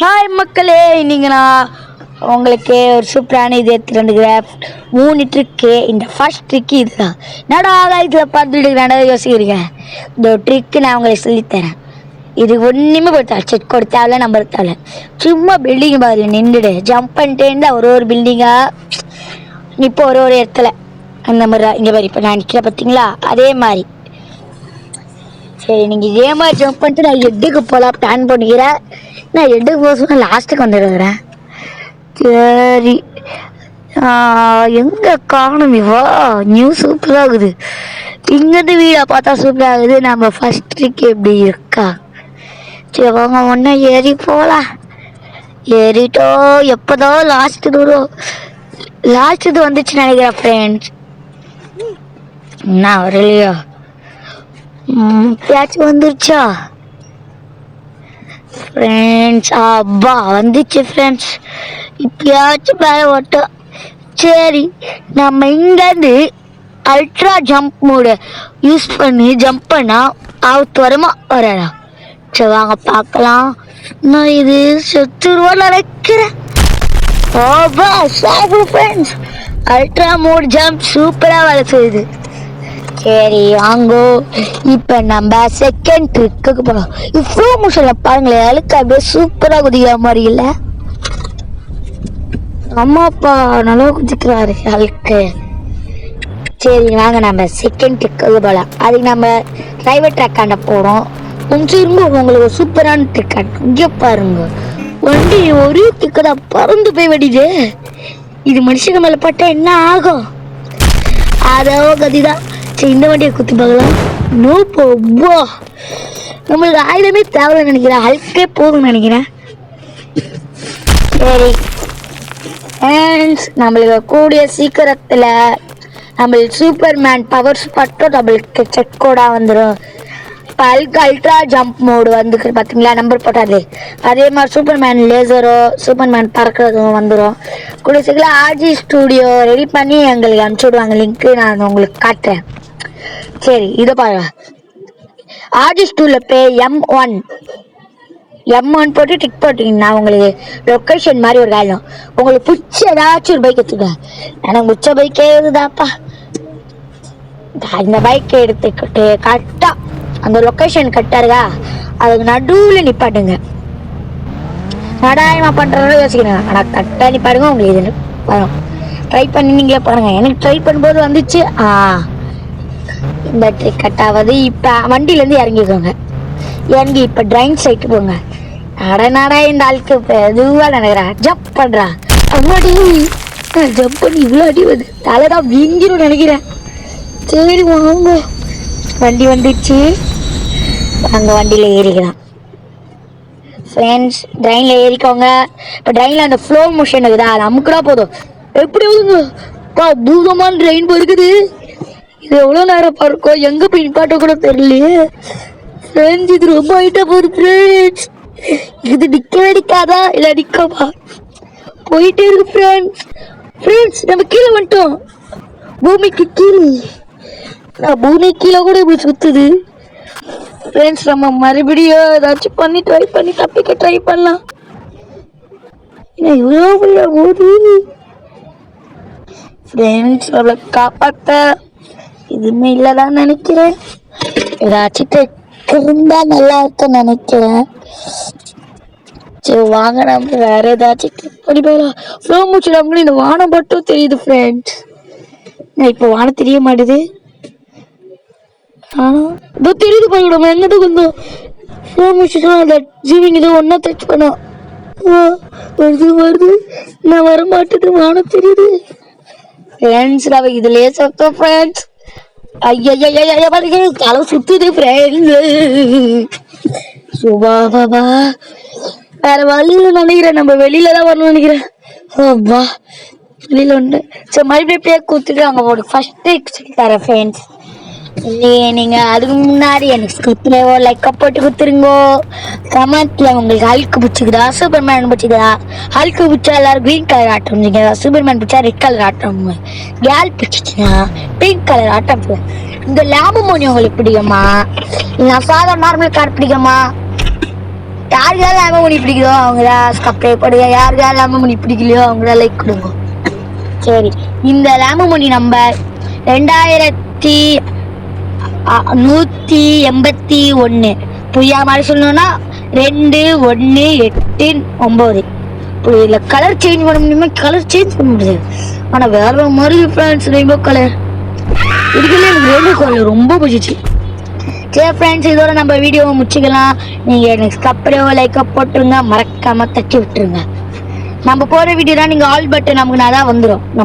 Hi மக்களே. இன்னைக்கு நான் உங்களுக்கு ஒரு சூப்பரான இது எடுத்துகிட்டு வந்துக்கிறேன். மூணு ட்ரிக்கு இந்த ஃபர்ஸ்ட் ட்ரிக்கு இதுதான். நடா இதில் பார்த்துட்டு இருக்கிறேன் யோசிக்கிறீங்க? இந்த ட்ரிக்கு நான் உங்களுக்கு சொல்லித்தரேன். இது ஒன்றுமே கொடுத்தா செக் கொடுத்தால நம்பர் தேவை சும்மா பில்டிங் பாதில் நின்றுடு. ஜம்ப் பண்ணிட்டே ஒரு ஒரு பில்டிங்காக இப்போ ஒரு ஒரு இடத்துல. அந்த மாதிரி இங்கே பாரு இப்போ நான் நிற்கிறேன் பார்த்தீங்களா அதே மாதிரி. சரி நீங்கள் இதே மாதிரி ஜம்ப் பண்ணிட்டு நான் எட்டுக்கு போகலாம் பிளான் பண்ணிக்கிறேன். நான் எட்டுக்கு போக சொன்னால் லாஸ்ட்டுக்கு வந்துருக்குறேன். சரி. எங்கே காணும் இவா? நியூ சூப்பராக இருக்குது. இங்கேருந்து வீடை பார்த்தா சூப்பராக ஆகுது நம்ம ஃபஸ்ட் ட்ரிக் எப்படி இருக்கா? சரி வாங்க ஒன்றா ஏறி போகலாம் ஏறிட்டோ எப்போதோ லாஸ்ட்டு தூரம் லாஸ்ட் இது வந்துச்சு நினைக்கிறேன் ஃப்ரெண்ட்ஸ் என்ன வரலையா? ம், எப்பயாச்சும் வந்துருச்சா? ஃப்ரெண்ட்ஸ் அப்பா வந்துச்சு ஃப்ரெண்ட்ஸ் இப்பயாச்சும் பேர ஓட்டம் சரி நம்ம இங்கேருந்து அல்ட்ரா ஜம்ப் மூடு யூஸ் பண்ணி ஜம்ப் பண்ணால் ஆவத்து வருமா வரடா சரி வாங்க பார்க்கலாம். நான் இது செத்துருவா நினைக்கிறேன். ஓபா சாகு ஃப்ரெண்ட்ஸ் அல்ட்ரா மூடு ஜம்ப் சூப்பராக வேலை செய்யுது சரி வாங்கோ. இப்போ நம்ம செகண்ட் ட்ரிக்குக்கு போகலாம் இவ்வளோ மோஷனில் பாருங்களேன் அழுக்கு அப்படியே சூப்பராக குதிக்கிற மாதிரி இல்லை. அம்மா அப்பா நல்லா குதிக்கிறாரு அழுக்கு. சரி வாங்க நம்ம செகண்ட் ட்ரிக்கு போகலாம் அதுக்கு நம்ம ப்ரைவேட் ட்ராக்காண்ட போகிறோம் கொஞ்சம் இருங்க உங்களுக்கு சூப்பரான ட்ரிக் இங்கே பாருங்க. வண்டி ஒரே திக்கு தான் பறந்து போய் வெடிது இது மனுஷங்க மேலே பட்டா என்ன ஆகும்? அதோ கதிதான். சரி இந்த வண்டியை குத்தி பார்க்கலாம். நோ நம்மளுக்கு ஆயுதமே தேவைன்னு நினைக்கிறேன். ஹல்கே போதும்னு நினைக்கிறேன். சரி. நம்மளுக்கு கூடிய சீக்கிரத்தில் நம்மளுக்கு சூப்பர்மேன் பவர்ஸ் பட்டும் நம்மளுக்கு செக் கோடாக வந்துடும் இப்போ அல்க் அல்ட்ரா ஜம்ப் மோடு வந்து பார்த்தீங்களா நம்பர் போட்டாது அதே மாதிரி சூப்பர்மேன் லேசரோ சூப்பர்மேன் பறக்கிறதும் வந்துடும் கூடிய சீக்கிரம் ஆர்ஜி ஸ்டூடியோ ரெடி பண்ணி எங்களுக்கு அனுப்பிச்சி விடுவாங்க. லிங்க்கு நான் உங்களுக்கு காட்டுறேன். சரி இதை பாருங்க. ஆர்டிஸ்ட் டூல பே எம் ஒன் எம் ஒன் போட்டு டிக் போட்டீங்கன்னா உங்களுக்கு லொக்கேஷன் மாதிரி ஒரு காலம் உங்களுக்கு பிடிச்ச ஏதாச்சும் ஒரு பைக் எடுத்துக்க எனக்கு பிடிச்ச பைக்கே இருக்குதாப்பா இந்த பைக் எடுத்துக்கிட்டு கரெக்டாக அந்த லொக்கேஷன் கரெக்டாக இருக்கா? அதுக்கு நடுவில் நிப்பாட்டுங்க. நடாயமா பண்ணுறதோட யோசிக்கிறேன் ஆனால் கரெக்டாக நிப்பாடுங்க உங்களுக்கு இது வரும். ட்ரை பண்ணி நீங்களே பாருங்க. எனக்கு ட்ரை பண்ணும்போது வந்துச்சு. ஆ. பேட்டரி கட் ஆகாது. இப்போ வண்டியிலேருந்து இறங்கிக்கோங்க. இறங்கி இப்போ ட்ரைவிங் சைட்டு போங்க. நட நட இந்த ஆளுக்கு எதுவாக நினைக்கிறா? ஜம்ப் பண்ணுறா அம்மாடி ஜம்ப் பண்ணி இவ்வளோ அடி வருது தலை தான் வீங்கிரும் நினைக்கிறேன். சரி வாங்க. வண்டி வந்துச்சு அங்கே வண்டியில் ஏறிக்கலாம். ஃப்ரெண்ட்ஸ் ட்ரெயினில் ஏறிக்கோங்க. இப்போ ட்ரெயினில் அந்த ஃப்ளோ மோஷன் இருக்குதா? அது அமுக்குனா போதும். எப்படி வருங்க பா பூதமான ட்ரெயின் போயிருக்குது இது எவ்வளோ நேரம் பார்க்கும் எங்கே போய் நிப்பாட்ட கூட தெரியலையே. ஃப்ரெண்ட்ஸ் இது ரொம்ப ஆகிட்டா போகுது ஃப்ரெண்ட்ஸ் இது நிற்க நிற்காதா இல்லை நிற்கவா போயிட்டே இருக்கு ஃப்ரெண்ட்ஸ் ஃப்ரெண்ட்ஸ் நம்ம கீழே வந்துட்டோம். பூமிக்கு கீழே. நான் பூமி கீழே கூட இப்படி சுற்றுது ஃப்ரெண்ட்ஸ் நம்ம மறுபடியும் ஏதாச்சும் பண்ணி ட்ரை பண்ணி தப்பிக்க ட்ரை பண்ணலாம். என்ன இவ்வளோ பெரிய போது ஃப்ரெண்ட்ஸ் அவளை காப்பாற்ற எதுவுமே இல்லைதான் நினைக்கிறேன். ஏதாச்சும் trick இருந்தா நல்லா இருக்கும்னு நினைக்கிறேன். சரி வாங்க நம்ம வேற ஏதாச்சும் பண்ணி போகலாம் ஃப்ளோ மூச்சு நம்மளும் இந்த வானம் மட்டும் தெரியுது ஃப்ரெண்ட்ஸ் இப்போ வானம் தெரிய மாட்டுது. ஆனா இதோ தெரியுது பாருங்க நம்ம எங்கிட்ட கொஞ்சம். ஃப்ளோ மூச்சுலாம் அந்த ஜீவிங்க ஏதோ ஒன்றா டச் பண்ணோம் வருது வருது. நான் வர மாட்டேது வானம் தெரியுது. ஃப்ரெண்ட்ஸ் நம்ம இதுலயே சத்தம் ஃப்ரெண்ட்ஸ் ஐயா பாருங்க தலை சுத்துது ஃப்ரெண்ட்ஸ் சுபா பாபா வேற வழியில நினைக்கிறேன் நம்ம வெளியில தான் வரணும்னு நினைக்கிறேன் அப்பா வெளியில உண்டு சரி மறுபடியும் அப்படியே கொடுத்துட்டு அங்கே ஒரு ஃபர்ஸ்ட் சொல்லி தரேன் ஃப்ரெண்ட்ஸ் இல்லையே நீங்க அதுக்கு முன்னாடி எனக்கு ஸ்கிரிப்ட்லேயோ லைக்கை போட்டு கொடுத்துருங்கோ. கமெண்ட்ல உங்களுக்கு ஹல்க்கு பிடிச்சிக்குதா சூப்பர்மேன் பிடிச்சிக்குதா ஹல்க்கு பிடிச்சா எல்லாரும் கிரீன் கலர் ஆட்டம் நீங்க. சூப்பர்மேன் பிடிச்சா ரெட் கலர் ஆட்டம். கேல் பிடிச்சிச்சுன்னா பிங்க் கலர் ஆட்டம். இந்த லேம்பு மோனி உங்களுக்கு பிடிக்குமா? நான் சாதா நார்மல் கார் பிடிக்குமா? யாருக்கெல்லாம் லேம மணி பிடிக்குதோ அவங்க தான் சப்ஸ்கிரைப் போடுங்க யாருக்கெல்லாம் லேம மணி பிடிக்கலையோ அவங்க தான் லைக் கொடுங்க. சரி. இந்த லேம மணி நம்பர் ரெண்டாயிரத்தி நூற்றி நூத்தி எண்பத்தி ஒன்று புய்யா மாதிரி சொல்லணும்னா ரெண்டு ஒன்று எட்டு ஒம்பது. இப்போ இதில் கலர் சேஞ்ச் பண்ண முடியுமா கலர் சேஞ்ச் பண்ண முடியாது. ஆனால் வேற மாதிரி ஃப்ரெண்ட்ஸ் ரெயின்போ கலர் இதுக்குள்ளே எனக்கு ரெயின்போ கலர் ரொம்ப பிடிச்சிச்சு. சரி ஃப்ரெண்ட்ஸ் இதோட நம்ம வீடியோவை முடிச்சுக்கலாம். நீங்கள் எனக்கு சப்ஸ்கிரைபோ லைக்கை போட்டுருங்க. மறக்காமல் தட்டி விட்டுருங்க. நம்ம போகிற வீடியோ தான் நீங்கள் ஆல் பட்டன் நமக்கு நான் தான் வந்துடும் நம்ம